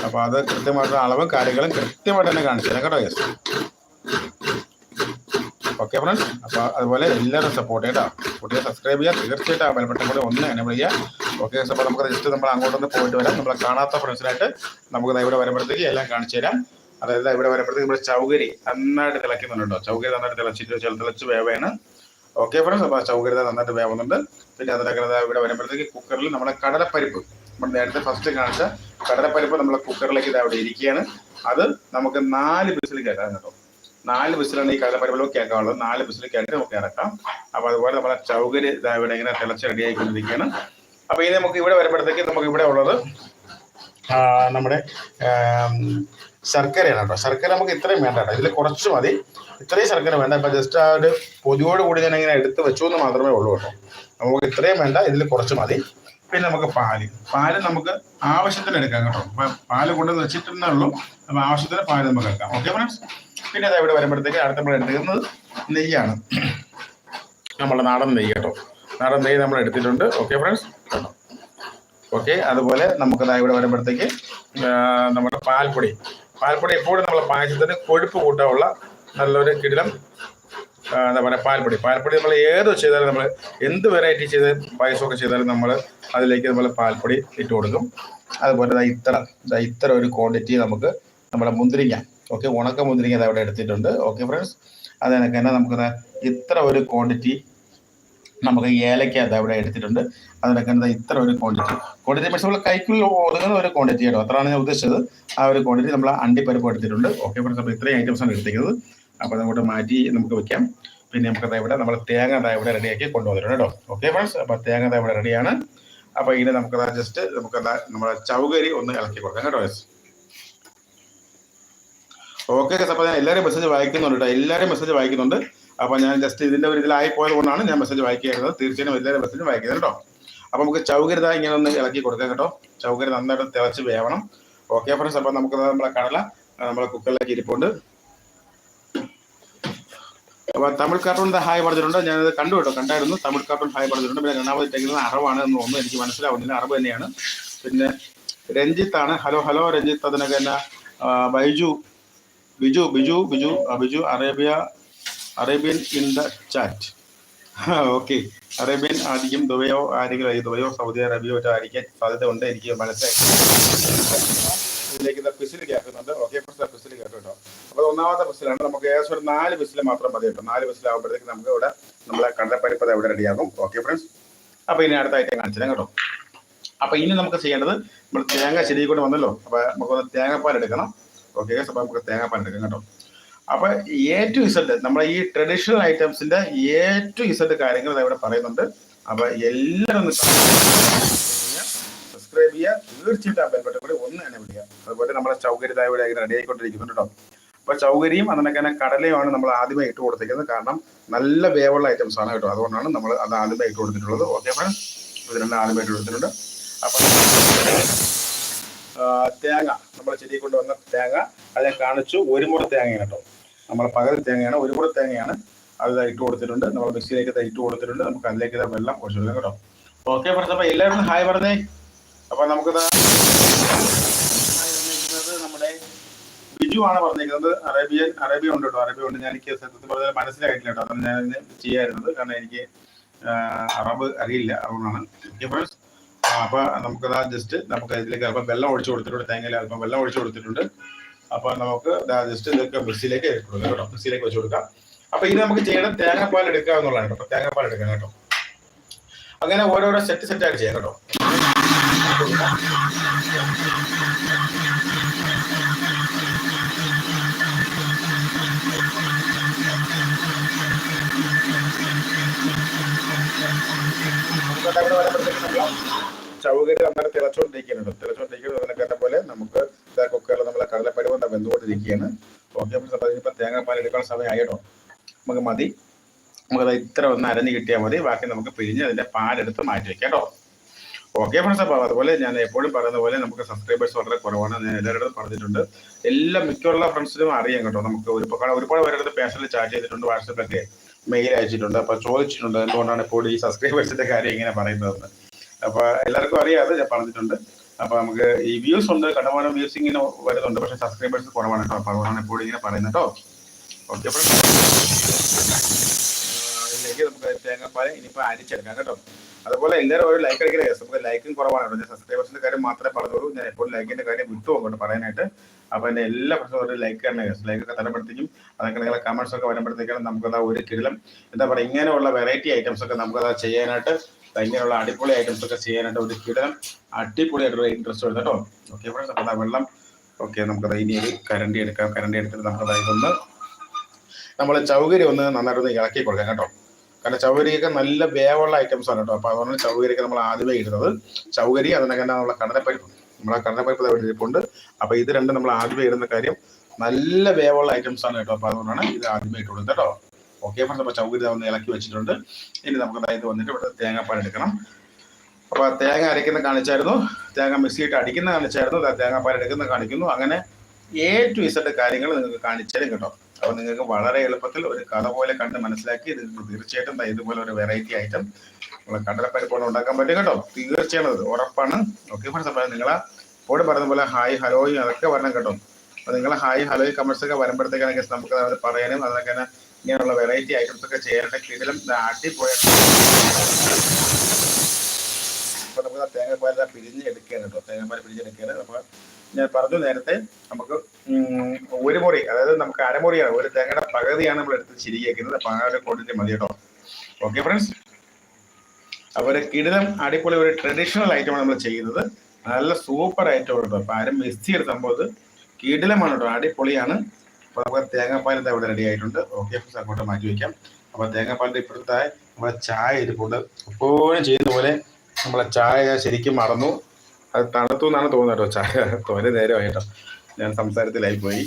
അപ്പോൾ അത് കൃത്യമായിട്ടുള്ള അളവും കാര്യങ്ങളും കൃത്യമായിട്ട് തന്നെ കാണിച്ചു തരാം കേട്ടോ യെസ് ഓക്കെ ഫ്രണ്ട്സ് അപ്പോൾ അതുപോലെ എല്ലാവരും സപ്പോർട്ട് ചെയ്യട്ടോ കുട്ടിയെ സബ്സ്ക്രൈബ് ചെയ്യുക. തീർച്ചയായിട്ടും ആ ബലപ്പെട്ട കൂടെ ഒന്ന് എനേബിൾ ചെയ്യുക. ഓക്കെ അപ്പോൾ നമുക്ക് ജസ്റ്റ് നമ്മൾ അങ്ങോട്ടൊന്ന് പോയിട്ട് വരാം. നമ്മളെ കാണാത്ത ഫ്രണ്ട്സിനായിട്ട് നമുക്ക് ഇവിടെ വരുമ്പോഴത്തേക്ക് എല്ലാം കാണിച്ചു തരാം. അതായത് ഇവിടെ വരുമ്പോഴത്തേക്ക് നമ്മുടെ ചൗകരി നന്നായിട്ട് തിളയ്ക്കുന്നുണ്ടോ ചൗകരി നന്നായിട്ട് തിളച്ചിട്ട് തിളച്ച് വേവയാണ് ഓക്കെ ഫ്രണ്ട്സ് അപ്പോൾ ചൗകരി നന്നായിട്ട് വേവുന്നുണ്ട്. പിന്നെ അതിനകത്ത് ഇവിടെ വരുമ്പോഴത്തേക്ക് കുക്കറിൽ നമ്മുടെ കടലപ്പരിപ്പ്. നമ്മൾ നേരത്തെ ഫസ്റ്റ് കാണിച്ച കടലപ്പരിപ്പ് നമ്മളെ കുക്കറിലേക്ക് ഇത് അവിടെ ഇരിക്കുകയാണ്. അത് നമുക്ക് നാല് ബിസിൽ കയറ്റാം കേട്ടോ. നാല് ബിസിലാണ് ഈ കടലപ്പരിപ്പിലൊക്കെ കേൾക്കാനുള്ളത്. നാല് ബിസിൽ കയറ്റി നമുക്ക് ഇറക്കാം. അപ്പോൾ അതുപോലെ നമ്മളെ ചൗകര് ഇതാവിടെ ഇങ്ങനെ തിളച്ച് റെഡി ആയിക്കൊണ്ടിരിക്കുകയാണ്. അപ്പോൾ ഇത് നമുക്ക് ഇവിടെ വരുമ്പോഴത്തേക്ക് നമുക്ക് ഇവിടെ ഉള്ളത് നമ്മുടെ ശർക്കരയാണ് കേട്ടോ. ശർക്കര നമുക്ക് ഇത്രയും വേണ്ട കേട്ടോ. ഇതിൽ കുറച്ച് മതി. ഇത്രയും ശർക്കര വേണ്ട. ഇപ്പൊ ജസ്റ്റ് ആ ഒരു പൊതിയോട് കൂടി ഞാൻ ഇങ്ങനെ എടുത്ത് വെച്ചു എന്ന് മാത്രമേ ഉള്ളൂ കേട്ടോ. നമുക്ക് ഇത്രയും വേണ്ട. ഇതിൽ കുറച്ച് മതി. പിന്നെ നമുക്ക് പാൽ. പാൽ നമുക്ക് ആവശ്യത്തിന് എടുക്കാം കേട്ടോ. പാൽ കൊണ്ടുവന്ന് വെച്ചിട്ടുന്നേ ഉള്ളൂ അപ്പം ആവശ്യത്തിന് പാൽ നമുക്ക് എടുക്കാം. ഓക്കെ ഫ്രണ്ട്സ് പിന്നെ അത് ഇവിടെ വരുമ്പോഴത്തേക്ക് അടുത്ത നമ്മൾ എടുക്കുന്നത് നെയ്യാണ്. നമ്മുടെ നാടൻ നെയ്യ് കേട്ടോ. നാടൻ നെയ്യ് നമ്മൾ എടുത്തിട്ടുണ്ട്. ഓക്കെ ഫ്രണ്ട്സ് ഓക്കെ അതുപോലെ നമുക്ക് ഇവിടെ വരുമ്പോഴത്തേക്ക് നമ്മുടെ പാൽപ്പൊടി. പാൽപ്പൊടി എപ്പോഴും നമ്മളെ പായസത്തിന് കൊഴുപ്പ് കൂട്ടാനുള്ള നല്ലൊരു കിടിലം എന്താ പറയുക പാൽപ്പൊടി. പാൽപ്പൊടി നമ്മൾ ഏത് ചെയ്താലും നമ്മൾ എന്ത് വെറൈറ്റി ചെയ്ത് പായസമൊക്കെ ചെയ്താലും നമ്മൾ അതിലേക്ക് നമ്മൾ പാൽപ്പൊടി ഇട്ട് കൊടുക്കും. അതുപോലെ ഇത്ര ഇത്ര ഒരു ക്വാണ്ടിറ്റി നമുക്ക് നമ്മുടെ മുന്തിരിങ്ങ. ഓക്കെ ഉണക്ക മുന്തിരിങ്ങ അവിടെ എടുത്തിട്ടുണ്ട്. ഓക്കെ ഫ്രണ്ട്സ് അത് കണക്ക് തന്നെ നമുക്ക് ഇത്ര ഒരു ക്വാണ്ടിറ്റി നമുക്ക് ഏലക്ക അത് അവിടെ എടുത്തിട്ടുണ്ട് അതിനൊക്കെ ഇത്ര ഒരു ക്വാണ്ടിറ്റി ക്വാണ്ടിറ്റി മീൻസ് നമ്മൾ കൈക്കുള്ളിൽ ഒതുങ്ങുന്ന ഒരു ക്വാണ്ടിറ്റി ആണോ അത്രയാണ് ഞാൻ ഉദ്ദേശിച്ചത്. ആ ഒരു ക്വാണ്ടിറ്റി നമ്മൾ അണ്ടിപ്പരിപ്പ് എടുത്തിട്ടുണ്ട്. ഓക്കെ ഫ്രണ്ട്സ് അപ്പോൾ ഇത്രയും ആണ് എടുത്തിരിക്കുന്നത്. അപ്പോൾ നമുക്ക് മാറ്റി നമുക്ക് വെക്കാം. പിന്നെ നമുക്ക് ഇവിടെ നമ്മൾ തേങ്ങ ഇവിടെ റെഡിയാക്കി കൊണ്ടുവന്നിട്ടുണ്ട് കേട്ടോ. ഓക്കെ ഫ്രണ്ട്സ് അപ്പോൾ തേങ്ങ ഇവിടെ റെഡിയാണ് അപ്പോൾ ഇനി നമുക്ക് ദാ ജസ്റ്റ് നമുക്ക് നമ്മുടെ ചൗകരി ഒന്ന് ഇളക്കി കൊടുക്കാം കേട്ടോ. ഓക്കെ അപ്പോൾ ഞാൻ എല്ലാവരും മെസ്സേജ് വായിക്കുന്നുണ്ട് കേട്ടോ. എല്ലാവരും മെസ്സേജ് വായിക്കുന്നുണ്ട്. അപ്പോൾ ഞാൻ ജസ്റ്റ് ഇതിന്റെ ഒരു ഇതിലായി പോയത് കൊണ്ടാണ് ഞാൻ മെസ്സേജ് വായിക്കുന്നത് തീർച്ചയായും എല്ലാവരും മെസ്സേജ് വായിക്കുന്നത് കേട്ടോ. അപ്പോൾ നമുക്ക് ചൗകരിത ഇങ്ങനെ ഒന്ന് ഇളക്കി കൊടുക്കാം കേട്ടോ. ചൗകരി നന്നായിട്ട് തിളച്ച് വേവണം. ഓക്കെ ഫ്രണ്ട്സ് അപ്പോൾ നമുക്ക് നമ്മളെ കടല നമ്മളെ കുക്കറിലേക്ക് ഇരിപ്പുണ്ട്. തമിഴ് കാർട്ടൂൺ ദാ ഹായ് പറഞ്ഞിട്ടുണ്ട് ഞാനത് കണ്ടു കേട്ടോ. കണ്ടായിരുന്നു. തമിഴ് കാർട്ടൂൺ ഹായ് പറഞ്ഞിട്ടുണ്ട് പിന്നെ രണ്ടാമത് ഇട്ടേക്കുന്നത് അറവാണ് എന്ന് ഒന്നും എനിക്ക് മനസ്സിലാവുന്നില്ല. അറബ് തന്നെയാണ്. പിന്നെ രഞ്ജിത്ത് ആണ്. Hello hello Ranjith. അതിനൊക്കെ എന്നാ? Baiju. Biju Biju Biju Biju. Arabia Arabian in the chat. Okay. Arabian ആയിരിക്കും ദുബയോ ആരെങ്കിലും ദുബയോ സൗദി അറേബ്യയോ മറ്റോ ആയിരിക്കാൻ സാധ്യത ഉണ്ട് എനിക്ക് മനസ്സിലായി ഇതിലേക്ക് പിസിൽ കേൾക്കുന്നുണ്ട്. ഓക്കെ കേട്ടോ. അപ്പൊ അപ്പോൾ ഒന്നാമത്തെ ബസ്സിലാണ് നമുക്ക് ഏകദേശം ഒരു നാല് ബസ്സിൽ മാത്രം മതി കേട്ടോ. നാല് പിസിലാകുമ്പോഴത്തേക്ക് നമുക്ക് ഇവിടെ നമ്മളെ കടലപ്പരിപ്പ് അത് ഇവിടെ റെഡിയാകും ഓക്കെ ഫ്രണ്ട്സ് അപ്പോൾ ഇനി അടുത്ത ഐറ്റം കാണിച്ചു കേട്ടോ. അപ്പോൾ ഇനി നമുക്ക് ചെയ്യേണ്ടത് നമ്മൾ തേങ്ങ ശരിക്കൊണ്ട് വന്നല്ലോ. അപ്പോൾ നമുക്കൊന്ന് തേങ്ങാപ്പാൽ എടുക്കണം. ഓക്കെ അപ്പോൾ നമുക്ക് തേങ്ങാപ്പാൽ എടുക്കാം കേട്ടോ. അപ്പൊ എ ടു ഇസഡ് നമ്മുടെ ഈ ട്രഡീഷണൽ ഐറ്റംസിന്റെ എ ടു ഇസഡ് കാര്യങ്ങൾ ഇവിടെ പറയുന്നുണ്ട്. അപ്പൊ എല്ലാവരും തീർച്ചയായിട്ടും കൂടി ഒന്ന് തന്നെ വിളിക്കാം അതുപോലെ നമ്മുടെ ഇവിടെ റെഡി ആയിക്കൊണ്ടിരിക്കുന്നുണ്ട് കേട്ടോ അപ്പൊ ചൗകരിയും അതിനൊക്കെ കടലയുമാണ് നമ്മൾ ആദ്യമേ ഇട്ട് കൊടുത്തിരിക്കുന്നത് കാരണം നല്ല വേവുള്ള ഐറ്റംസ് ആണ് കേട്ടോ അതുകൊണ്ടാണ് നമ്മൾ അത് ആദ്യമേ ഇട്ട് കൊടുത്തിട്ടുള്ളത്. ഓക്കെ ഫ്രണ്ട്സ് ഇത് രണ്ട് ഇട്ട് കൊടുത്തിട്ടുണ്ട്. അപ്പൊ തേങ്ങ. നമ്മൾ ചെടി കൊണ്ടുവന്ന തേങ്ങ. അത് ഞാൻ കാണിച്ചു. ഒരു മുറ തേങ്ങയാണ് കേട്ടോ നമ്മൾ പകൽ തേങ്ങയാണ്. ഒരു മുറ തേങ്ങയാണ് അത് ഇട്ട് കൊടുത്തിട്ടുണ്ട്. നമ്മൾ മിക്സിയിലേക്ക് ഇട്ട് കൊടുത്തിട്ടുണ്ട്. നമുക്ക് അതിലേക്ക് വെള്ളം കുറച്ചു കേട്ടോ. ഓക്കെ ഫ്രണ്ട്സ് അപ്പൊ എല്ലാവരും ഹായ് പറഞ്ഞേ. അപ്പൊ നമുക്ക് നമ്മുടെ ബിജു ആണ് പറഞ്ഞിരിക്കുന്നത്. അറേബ്യൻ അറേബ്യ ഉണ്ട് കേട്ടോ. അറേബ്യ ഉണ്ട്. ഞാൻ എനിക്ക് സത്യത്തിൽ പറഞ്ഞാൽ മനസ്സിലായിട്ടില്ല കേട്ടോ. അതാണ് ഞാൻ ചെയ്യാറുന്നത് കാരണം എനിക്ക് അറബ് അറിയില്ല. അതുകൊണ്ടാണ്. ഫ്രണ്ട്സ് അപ്പൊ നമുക്കത് ജസ്റ്റ് നമുക്ക് ഇതിലേക്ക് അല്പം വെള്ളം ഒഴിച്ചു കൊടുത്തിട്ടുണ്ട്. തേങ്ങയിൽ അല്പം വെള്ളം ഒഴിച്ചു കൊടുത്തിട്ടുണ്ട്. അപ്പൊ നമുക്ക് ജസ്റ്റ് ഇതൊക്കെ മിക്സിയിലേക്ക് കൊടുക്കാം കേട്ടോ. മിക്സിയിലേക്ക് വെച്ച് കൊടുക്കാം. അപ്പൊ ഇനി നമുക്ക് ചെയ്യണം തേങ്ങാപ്പാൽ എടുക്കുക എന്നുള്ളതാണ് കേട്ടോ. തേങ്ങാപ്പാൽ എടുക്കാം കേട്ടോ. അങ്ങനെ ഓരോരോ സെറ്റ് സെറ്റ് ആയിട്ട് ചെയ്യാം കേട്ടോ. നമുക്കത് അവിടെ തിളച്ചുകൊണ്ടിരിക്കുന്നുണ്ട് തിളച്ചുകൊണ്ടിരിക്കുന്നത് അതിനൊക്കെ പോലെ നമുക്ക് കുക്കറിൽ നമ്മളെ കടലപ്പരിവ് വെന്തുകൊണ്ടിരിക്കുകയാണ്. ഓക്കെ ഇനിയിപ്പോൾ തേങ്ങാപ്പാൽ എടുക്കാൻ സമയമായിട്ടോ? നമുക്ക് മതി. നമുക്കത് ഇത്ര ഒന്ന് അരഞ്ഞ് കിട്ടിയാൽ മതി. ബാക്കി നമുക്ക് പിരിഞ്ഞ് അതിന്റെ പാലെടുത്ത് മാറ്റി വെക്കാം കേട്ടോ. ഓക്കെ ഫ്രണ്ട്സ് അപ്പോൾ അതുപോലെ ഞാൻ എപ്പോഴും പറയുന്ന പോലെ നമുക്ക് സബ്സ്ക്രൈബേഴ്സ് വളരെ കുറവാണ് ഞാൻ എല്ലാവരുടെ പറഞ്ഞിട്ടുണ്ട്. എല്ലാ മിക്കുള്ള ഫ്രണ്ട്സിനും അറിയാം കേട്ടോ. നമുക്ക് ഒരുപാട് ഒരുപാട് പേരുടെ പേഴ്സണൽ ചാറ്റ് ചെയ്തിട്ടുണ്ട് വാട്സപ്പിലൊക്കെ മെയിൽ അയച്ചിട്ടുണ്ട്. അപ്പോൾ ചോദിച്ചിട്ടുണ്ട് എന്തുകൊണ്ടാണ് ഇപ്പോൾ ഈ സബ്സ്ക്രൈബേഴ്സിന്റെ കാര്യം ഇങ്ങനെ പറയുന്നതെന്ന്. അപ്പോൾ എല്ലാവർക്കും അറിയാതെ ഞാൻ പറഞ്ഞിട്ടുണ്ട്. അപ്പൊ നമുക്ക് ഈ വ്യൂസ് ഉണ്ട് കണ്ടമാനം വ്യൂസ് ഇങ്ങനെ വരുന്നുണ്ട് പക്ഷെ സബ്സ്ക്രൈബേഴ്സ് കുറവാണ് കേട്ടോ. അപ്പൊ അതുകൊണ്ടാണ് എപ്പോഴും ഇങ്ങനെ പറയുന്നത് കേട്ടോ. ഓക്കെ അപ്പോൾ ഇതിലേക്ക് നമുക്ക് തേങ്ങാപ്പാൽ ഇനിയിപ്പോൾ അരിച്ചെടുക്കാം കേട്ടോ. അതുപോലെ എല്ലാവരും ഒരു ലൈക്ക് അടിക്കണേ. നമുക്ക് ലൈക്കും കുറവാണ്. ഞാൻ സബ്സ്ക്രൈബേഴ്സിന്റെ കാര്യം മാത്രമേ പറഞ്ഞുള്ളൂ. ഞാൻ എപ്പോഴും ലൈക്കിന്റെ കാര്യം വിട്ടു പോകുന്നുണ്ട് പറയാനായിട്ട്. അപ്പൊ എന്റെ എല്ലാ പ്രശ്നവും ഒരു ലൈക്ക് തന്നെ ലൈക്ക് ഒക്കെ അതൊക്കെ നിങ്ങളെ കമന്റ്സ് ഒക്കെ വരുമ്പോഴത്തേക്കാണ് നമുക്കത് ഒരു കിടിലം. എന്താ പറയുക ഇങ്ങനെയുള്ള വെറൈറ്റി ഐറ്റംസ് ഒക്കെ നമുക്കത് ചെയ്യാനായിട്ട് ഇങ്ങനെയുള്ള അടിപൊളി ഐറ്റംസ് ഒക്കെ ചെയ്യാനായിട്ട് ഒരു കിടലം അടിപൊളിയായിട്ടുള്ള ഇൻട്രസ്റ്റ് വരുന്നത് കേട്ടോ. ഓക്കെ ഫ്രണ്ട്സ് അപ്പോൾ വെള്ളം. ഓക്കെ നമുക്കത് ഇനി ഒരു കരണ്ടി എടുക്കാം. കരണ്ടി എടുത്തിട്ട് നമുക്കത് ഇതൊന്ന് നമ്മൾ ചൗകര്യം ഒന്ന് നന്നായിട്ടൊന്ന് ഇളക്കി കൊടുക്കാം കേട്ടോ. കാരണം ചൗകരിയൊക്കെ നല്ല വേവുള്ള ഐറ്റംസ് ആണ് കേട്ടോ. അപ്പോൾ അതുകൊണ്ട് ചൗകരിയൊക്കെ നമ്മൾ ആദ്യമേ ഇടുന്നത്. ചൗകരി അതിനൊക്കെ നമ്മളെ കടലപ്പരിപ്പ് നമ്മളെ കടലപ്പരിപ്പ് ഇവിടെ ഇരിപ്പുണ്ട് അപ്പോൾ ഇത് രണ്ടും നമ്മൾ ആദ്യമേ ഇടുന്ന കാര്യം നല്ല വേവുള്ള ഐറ്റംസ് ആണ് കേട്ടോ. അപ്പോൾ അതുകൊണ്ടാണ് ഇത് ആദ്യമേ ഇട്ട് കൊടുത്തത് കേട്ടോ ഓക്കെ ഫ്രണ്ട്സ് അപ്പോൾ ചൗകരി ഒന്ന് ഇളക്കി വെച്ചിട്ടുണ്ട്. ഇനി നമുക്ക് അതായത് വന്നിട്ട് ഇവിടെ തേങ്ങാപ്പാൽ എടുക്കണം. അപ്പോൾ തേങ്ങ അരയ്ക്കുന്ന കാണിച്ചായിരുന്നു. തേങ്ങ മിക്സിയിട്ട് അടിക്കുന്ന കാണിച്ചായിരുന്നു. തേങ്ങാപ്പാൽ എടുക്കുന്ന കാണിക്കുന്നു. അങ്ങനെ എ ടു ഇസഡ് കാര്യങ്ങൾ നിങ്ങൾക്ക് കാണിച്ചാലും കേട്ടോ. അപ്പോൾ നിങ്ങൾക്ക് വളരെ എളുപ്പത്തിൽ ഒരു കഥ പോലെ കണ്ട് മനസ്സിലാക്കി ഇത് തീർച്ചയായിട്ടും ഇതുപോലെ ഒരു വെറൈറ്റി ഐറ്റം നമ്മളെ കടലപ്പരിപ്പ് ഉണ്ടാക്കാൻ പറ്റും കേട്ടോ. തീർച്ചയാണ് അത് ഉറപ്പാണ്. ഓക്കെ ഫ്രണ്ട്സ് അപ്പോൾ നിങ്ങളെ ഇപ്പോഴും പറഞ്ഞ പോലെ ഹായ് ഹലോയും അതൊക്കെ വരണം കേട്ടോ. അപ്പോൾ നിങ്ങളെ ഹായ് ഹലോയും കമൻസ് ഒക്കെ വരുമ്പോഴത്തേക്കാണെങ്കിൽ നമുക്ക് അത് പറയാനും അതൊക്കെ ഇങ്ങനെയുള്ള വെറൈറ്റി ഐറ്റംസ് ഒക്കെ ചെയ്യാനായിട്ട് കീഴിലും അടിപൊളി അപ്പോൾ നമുക്ക് തേങ്ങാപ്പാൽ പിരിഞ്ഞ് എടുക്കുകയാണ് കേട്ടോ. തേങ്ങാപ്പാൽ പിരിഞ്ഞെടുക്കുകയാണ് അപ്പോൾ ഞാൻ പറഞ്ഞു നേരത്തെ നമുക്ക് ഒരു മുറി അതായത് നമുക്ക് അരമുറിയാണ് ഒരു തേങ്ങയുടെ പകുതിയാണ് നമ്മൾ എടുത്ത് ചിരിക്കുന്നത് അപ്പൊ ആ ഒരു ക്വാണ്ടിറ്റി മതി കേട്ടോ. ഓക്കെ ഫ്രണ്ട്സ് അപ്പോൾ ഒരു കിടിലം അടിപൊളി ഒരു ട്രഡീഷണൽ ഐറ്റമാണ് നമ്മൾ ചെയ്യുന്നത്. നല്ല സൂപ്പർ ഐറ്റം കേട്ടോ. അപ്പൊ ആരും മിസ് ചെയ്ത സംഭവം കിടിലമാണ് കേട്ടോ അടിപൊളിയാണ്. അപ്പോൾ നമുക്ക് തേങ്ങാപ്പാലിന്റെ അവിടെ റെഡി ആയിട്ടുണ്ട്. ഓക്കെ ഫ്രണ്ട്സ് അങ്ങോട്ട് മാറ്റി വയ്ക്കാം അപ്പോൾ തേങ്ങാപ്പാലിന്റെ ഇപ്പോഴത്തെ നമ്മളെ ചായ ഇരിപ്പുണ്ട്. എപ്പോഴും ചെയ്യുന്ന പോലെ നമ്മളെ ചായ ശരിക്കും മറന്നു. അത് തണുത്തു എന്നാണ് തോന്നുന്നത് കേട്ടോ. ചായ നേരെ നേരമായിട്ടോ ഞാൻ സംസാരത്തിലായി പോയി.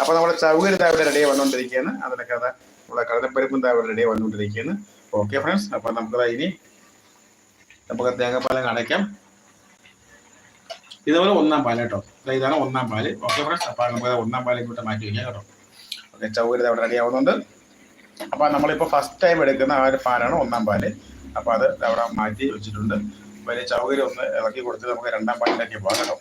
അപ്പോൾ നമ്മുടെ ചൗകര്യം താവിടെ റെഡിയായി വന്നുകൊണ്ടിരിക്കുകയാണ്. അതിനൊക്കെ അത് നമ്മുടെ കടലപ്പരിപ്പും താവിടെ റെഡിയായി വന്നുകൊണ്ടിരിക്കുകയാണ്. ഓക്കെ ഫ്രണ്ട്സ് അപ്പോൾ നമുക്ക് ഇനി നമുക്ക് തേങ്ങാപ്പാലം അടയ്ക്കാം ഇതുപോലെ ഒന്നാം പാൽ കേട്ടോ. ഇതാണ് ഒന്നാം പാൽ. ഓക്കെ ഫ്രണ്ട്സ് അപ്പോൾ നമുക്ക് ഒന്നാം പാലും ഇങ്ങോട്ട് മാറ്റി വയ്ക്കാം കേട്ടോ. ഓക്കെ ചൗകര്യം അവിടെ റെഡി ആവുന്നുണ്ട്. അപ്പോൾ നമ്മളിപ്പോ ഫസ്റ്റ് ടൈം എടുക്കുന്ന ആ ഒരു പാലാണ് ഒന്നാം പാൽ. അപ്പോൾ അത് അവിടെ മാറ്റി വെച്ചിട്ടുണ്ട്. വലിയ ചൗകര്യം ഒന്ന് ഇറക്കി കൊടുത്ത് നമുക്ക് രണ്ടാം പാട്ടിലേക്ക് പോകണം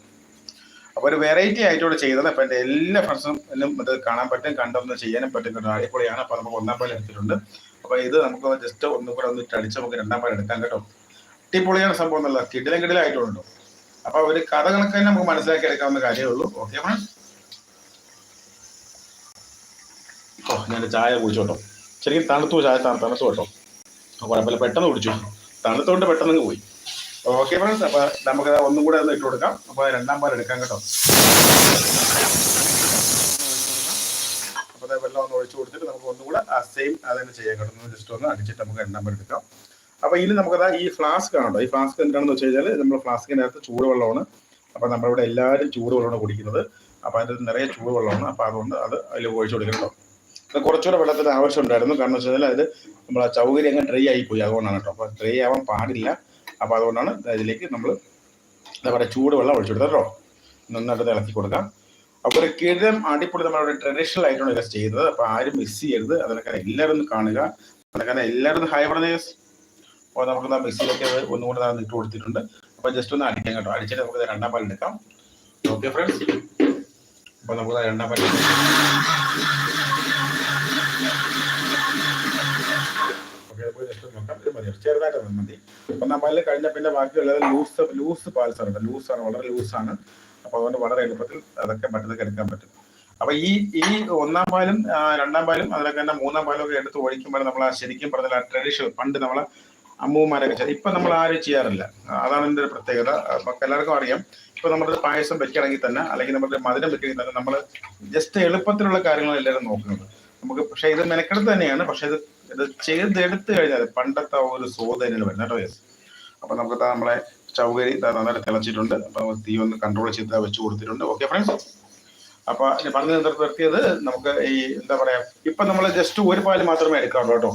അപ്പോൾ ഒരു വെറൈറ്റി ആയിട്ടോട് ചെയ്തത്. അപ്പോൾ എന്റെ എല്ലാ ഫ്രണ്ട്സും ഇത് കാണാൻ പറ്റും കണ്ടൊന്ന് ചെയ്യാനും പറ്റും. കേട്ടോ അടിപൊളിയാണ്. അപ്പോൾ നമുക്ക് ഒന്നാം പാൽ എടുത്തിട്ടുണ്ട്. അപ്പോൾ ഇത് നമുക്ക് ജസ്റ്റ് ഒന്നും കൂടെ ഒന്ന് അടിച്ച് നമുക്ക് രണ്ടാം പാൽ എടുക്കാം കേട്ടോ. അടിപൊളിയാണ് സംഭവം എന്നുള്ളത് കിടിലം കിടിലായിട്ടുണ്ടോ. അപ്പോൾ ഒരു കഥ കണക്ക് തന്നെ നമുക്ക് മനസ്സിലാക്കി എടുക്കാവുന്ന കാര്യമേ ഉള്ളൂ ഓക്കെ ഫ്രണ്ട്സ് ഓ ഞാൻ ചായ കുടിച്ചോട്ടോ ശരിക്കും തണുത്തു ചായ തണുത്തു കേട്ടോ. കുഴപ്പമില്ല പെട്ടെന്ന് കുടിച്ചു. തണുത്തോണ്ട് പെട്ടെന്ന് പോയി. ഓക്കെ ഫ്രണ്ട്സ് അപ്പൊ നമുക്ക് ഒന്നും കൂടെ ഒന്ന് ഇട്ട് കൊടുക്കാം. അപ്പൊ രണ്ടാം പാൽ എടുക്കാം കേട്ടോ. അപ്പൊ വെള്ളം ഒന്ന് ഒഴിച്ചു കൊടുത്തിട്ട് നമുക്ക് ഒന്നും കൂടെ ആ സെയിം ചെയ്യാം കേട്ടോ. ജസ്റ്റ് ഒന്ന് അടിച്ചിട്ട് നമുക്ക് രണ്ടാം പാൽ എടുക്കാം. അപ്പൊ ഇനി നമുക്കതാ ഈ ഫ്ലാസ്ക് ആണോ ഈ ഫ്ലാസ്ക് എന്താണെന്ന് വെച്ച് കഴിഞ്ഞാൽ നമ്മൾ ഫ്ലാസ്കിനകത്ത് ചൂടുവെള്ളമാണ് അപ്പൊ നമ്മളിവിടെ എല്ലാവരും ചൂടുവെള്ളമാണ് കുടിക്കുന്നത്. അപ്പൊ അതിന്റെ നിറയെ ചൂടുവെള്ളമാണ് അപ്പൊ അതുകൊണ്ട് അത് അതിൽ ഒഴിച്ചു കൊടുക്കണം അത് കുറച്ചുകൂടെ വെള്ളത്തിന് ആവശ്യം ഉണ്ടായിരുന്നു. കാരണം വെച്ചാൽ അത് നമ്മൾ ചൗകര്യം അങ്ങ് ഡ്രൈ ആയി പോയി. അതുകൊണ്ടാണ് കേട്ടോ. അപ്പൊ ഡ്രൈ ആവാൻ പാടില്ല. അപ്പോൾ അതുകൊണ്ടാണ് ഇതിലേക്ക് നമ്മൾ എന്താ പറയുക ചൂടുവെള്ളം ഒഴിച്ചു കേട്ടോ. നന്നായിട്ട് ഇളക്കി കൊടുക്കാം. അപ്പോൾ ഒരു കിഴം അടിപൊളി നമ്മളവിടെ ട്രഡീഷണൽ ആയിട്ടാണ് ഇതൊക്കെ ചെയ്യുന്നത്. അപ്പോൾ ആരും മിസ് ചെയ്യരുത്. അതിനൊക്കെ എല്ലാവരും കാണുക. അതിനൊക്കെ എല്ലാവരും ഹായ് ബ്രദേഴ്സ് അപ്പോൾ നമുക്ക് ആ ചെയ്തൊക്കെ അത് ഒന്നും കൂടെ ഇട്ട് കൊടുത്തിട്ടുണ്ട്. അപ്പോൾ ജസ്റ്റ് ഒന്ന് അടിക്കാം കേട്ടോ. അടിച്ചിട്ട് നമുക്ക് രണ്ടാം പാൽ എടുക്കാം ഓക്കെ ഫ്രണ്ട്സ് അപ്പോൾ നമുക്ക് രണ്ടാം പാൽ ഇത് മതി. ചെറുതായിട്ട് കഴിഞ്ഞ പിന്നെ ബാക്കിയുള്ളത് ലൂസ് ലൂസ് പാൽസാണ് ലൂസാണ് വളരെ ലൂസാണ്. അപ്പോൾ അതുകൊണ്ട് വളരെ എളുപ്പത്തിൽ അതൊക്കെ പെട്ടെന്ന് എടുക്കാൻ പറ്റും. അപ്പൊ ഈ ഈ ഒന്നാം പാലും രണ്ടാം പാലും അതിലൊക്കെ തന്നെ മൂന്നാം പാലും ഒക്കെ എടുത്ത് ഒഴിക്കുമ്പോൾ നമ്മൾ ആ ശരിക്കും പറഞ്ഞാൽ ട്രഡീഷണൽ പണ്ട് നമ്മളെ അമ്മൂമാരൊക്കെ ചെയ്ത് ഇപ്പൊ നമ്മൾ ആരും ചെയ്യാറില്ല. അതാണ് എന്റെ ഒരു പ്രത്യേകത. എല്ലാവർക്കും അറിയാം. ഇപ്പൊ നമ്മുടെ പായസം വെക്കുകയാണെങ്കിൽ തന്നെ അല്ലെങ്കിൽ നമ്മുടെ മധുരം വെക്കുകയാണെങ്കിൽ തന്നെ നമ്മൾ ജസ്റ്റ് എളുപ്പത്തിലുള്ള കാര്യങ്ങൾ എല്ലാവരും നോക്കുന്നത്. നമുക്ക് പക്ഷെ ഇത് മെനക്കെടുത്ത് തന്നെയാണ്. പക്ഷെ ഇത് ഇത് ചെയ്തെടുത്തു കഴിഞ്ഞാൽ പണ്ടത്തെ ഒരു സ്വാധീനം വരുന്നത് കേട്ടോ യെസ്. അപ്പൊ നമുക്ക് നമ്മളെ ചൗകരി നന്നായിട്ട് തിളച്ചിട്ടുണ്ട്. അപ്പൊ തീ ഒന്ന് കൺട്രോൾ ചെയ്ത് വെച്ചു കൊടുത്തിട്ടുണ്ട്. ഓക്കെ ഫ്രണ്ട്സ് അപ്പൊ പറഞ്ഞു നിർത്തി നിർത്തിയത് നമുക്ക് ഈ എന്താ പറയാ ഇപ്പൊ നമ്മൾ ജസ്റ്റ് ഒരു പാൽ മാത്രമേ എടുക്കാറുള്ളൂ കേട്ടോ.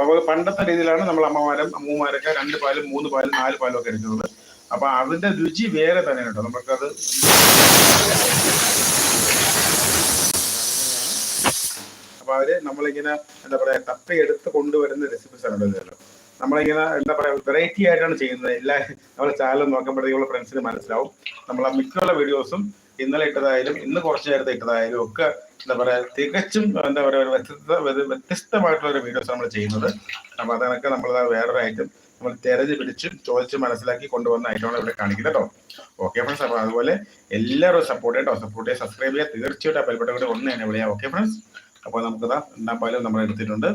അപ്പൊ പണ്ടത്തെ രീതിയിലാണ് നമ്മൾ അമ്മമാരും അമ്മൂമാരൊക്കെ രണ്ട് പാലും മൂന്ന് പാലും നാല് പാലും ഒക്കെ എടുക്കുന്നത്. അപ്പൊ അതിന്റെ രുചി വേറെ തന്നെ കേട്ടോ. നമുക്കത് അപ്പൊ അവർ നമ്മളിങ്ങനെ എന്താ പറയാ തപ്പി എടുത്ത് കൊണ്ടുവരുന്ന റെസിപ്പീസ് ആണ് ഇതെല്ലാം നമ്മളിങ്ങനെ എന്താ പറയാ വെറൈറ്റി ആയിട്ടാണ് ചെയ്യുന്നത്. എല്ലാ നമ്മളെ ചാനൽ നോക്കുമ്പോഴത്തേക്കുള്ള ഫ്രണ്ട്സിന് മനസ്സിലാവും. നമ്മൾ ആ മിക്കുള്ള വീഡിയോസും ഇന്നലെ ഇട്ടതായാലും ഇന്ന് കുറച്ച് നേരത്തെ ഇട്ടതായാലും ഒക്കെ എന്താ പറയാ തികച്ചും എന്താ പറയാ വ്യത്യസ്ത വ്യത്യസ്തമായിട്ടുള്ള ഒരു വീഡിയോസ് നമ്മൾ ചെയ്യുന്നത്. അപ്പൊ അതൊക്കെ നമ്മൾ വേറൊരു ഐറ്റം നമ്മൾ തിരഞ്ഞ് പിടിച്ചും ചോദിച്ച് മനസ്സിലാക്കി കൊണ്ടുവന്ന ഐറ്റമാണ് ഇവിടെ കാണിക്കുന്നത് കേട്ടോ. ഓക്കെ ഫ്രണ്ട്സ് അപ്പൊ അതുപോലെ എല്ലാവരും സപ്പോർട്ട് ചെയ്യട്ടോ സപ്പോർട്ട് ചെയ്യുക സബ്സ്ക്രൈബ് ചെയ്യുക. തീർച്ചയായിട്ടും ആ ബെൽബട്ടൺ കൂടെ ഒന്ന് തന്നെ വിളിയാം. ഓക്കെ ഫ്രണ്ട്സ് അപ്പോൾ രണ്ടാം പാലും നമ്മൾ എടുത്തിട്ടുണ്ട്.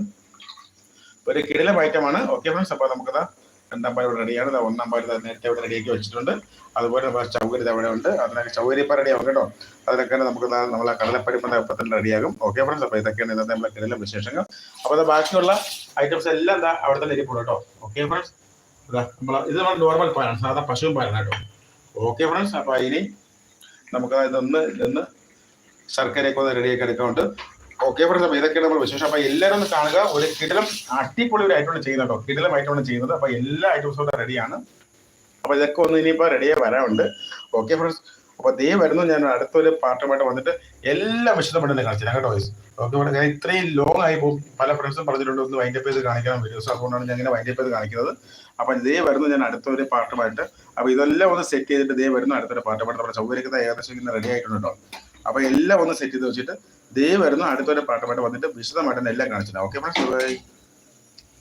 ഒരു കിടിലം ഐറ്റമാണ് ഓക്കെ ഫ്രണ്ട്സ് അപ്പോൾ നമുക്കിതാ രണ്ടാം പാൽ ഇവിടെ റെഡിയാണ് ഒന്നാം ദാ നേരത്തെ ഇവിടെ റെഡിയാക്കി വെച്ചിട്ടുണ്ട്. അതുപോലെ നമ്മുടെ ചൗകരി അവിടെ ഉണ്ട്. അതിനൊക്കെ ചൗകരി ഇപ്പം റെഡിയാവും കേട്ടോ. അതിനൊക്കെ നമുക്ക് നമ്മളെ കടലപ്പരിപ്പ് ഇപ്പം തന്നെ റെഡിയാകും ഓക്കെ ഫ്രണ്ട്സ് അപ്പോൾ ഇതൊക്കെയാണ് ഇന്നത്തെ നമ്മളെ കിടിലം വിശേഷങ്ങൾ. അപ്പോൾ അത് ബാക്കിയുള്ള ഐറ്റംസ് എല്ലാം എന്താ അവിടെ തന്നെ ഇരിപ്പുണ്ട് കേട്ടോ. ഓക്കെ ഫ്രണ്ട്സ് നമ്മൾ ഇത് നമ്മൾ നോർമൽ പാലാണ്. സാധാ പശുവും പാലാണ് കേട്ടോ. ഓക്കെ ഫ്രണ്ട്സ് അപ്പോൾ ഇനി നമുക്ക് ഇതൊന്ന് ഇതൊന്ന് ശർക്കരയൊക്കെ ഒന്ന് റെഡിയാക്കി എടുക്കാറുണ്ട് ഓക്കെ ഫ്രണ്ട്സ് ഇതൊക്കെയാണ് നമ്മൾ വിശേഷം. അപ്പൊ എല്ലാവരും ഒന്ന് കാണുക. ഒരു കിടലം അടിപൊളി ഒരു ഐറ്റം ചെയ്യുന്നത് കേട്ടോ. കിടിലം ആയിട്ടാണ് ചെയ്യുന്നത്. അപ്പൊ എല്ലാ ഐറ്റംസും റെഡിയാണ് അപ്പൊ ഇതൊക്കെ ഒന്ന് ഇനിയിപ്പോ റെഡിയായി വരാനുണ്ട്. ഓക്കെ ഫ്രണ്ട്സ് അപ്പൊ ദേ വരുന്നു. ഞാൻ അടുത്തൊരു പാർട്ടുമായിട്ട് വന്നിട്ട് എല്ലാം വിശദമായിട്ട് കാണിച്ചു കേട്ടോ ഓക്കെ ഇവിടെ ഞാൻ ഇത്രയും ലോങ് ആയി പോകും. പല ഫ്രണ്ട്സും പറഞ്ഞിട്ടുണ്ട് ഒന്ന് വൈൻഡപ്പ് ചെയ്ത് കാണിക്കണം വീഡിയോസ് അതുകൊണ്ടാണ് ഞാൻ ഇങ്ങനെ വൈൻഡപ്പ് ചെയ്ത് കാണിക്കുന്നത്. അപ്പൊ ഇതേ വരുന്നു. ഞാൻ അടുത്തൊരു പാർട്ടുമായിട്ട് അപ്പൊ ഇതെല്ലാം ഒന്ന് സെറ്റ് ചെയ്തിട്ട് ദേ വരുന്നു. അടുത്തൊരു പാർട്ടുമായിട്ട് നമ്മുടെ സൗകര്യത്തെ ഏകദേശം ഇങ്ങനെ റെഡി ആയിട്ടുണ്ടോ അപ്പൊ എല്ലാം ഒന്ന് സെറ്റ് ചെയ്ത് വെച്ചിട്ട് ദേ വരുന്ന അടുത്തൊരു പാട്ടുമായിട്ട് വന്നിട്ട് വിശദമായിട്ട് എല്ലാം കാണിച്ചിട്ടുണ്ട്. Okay friends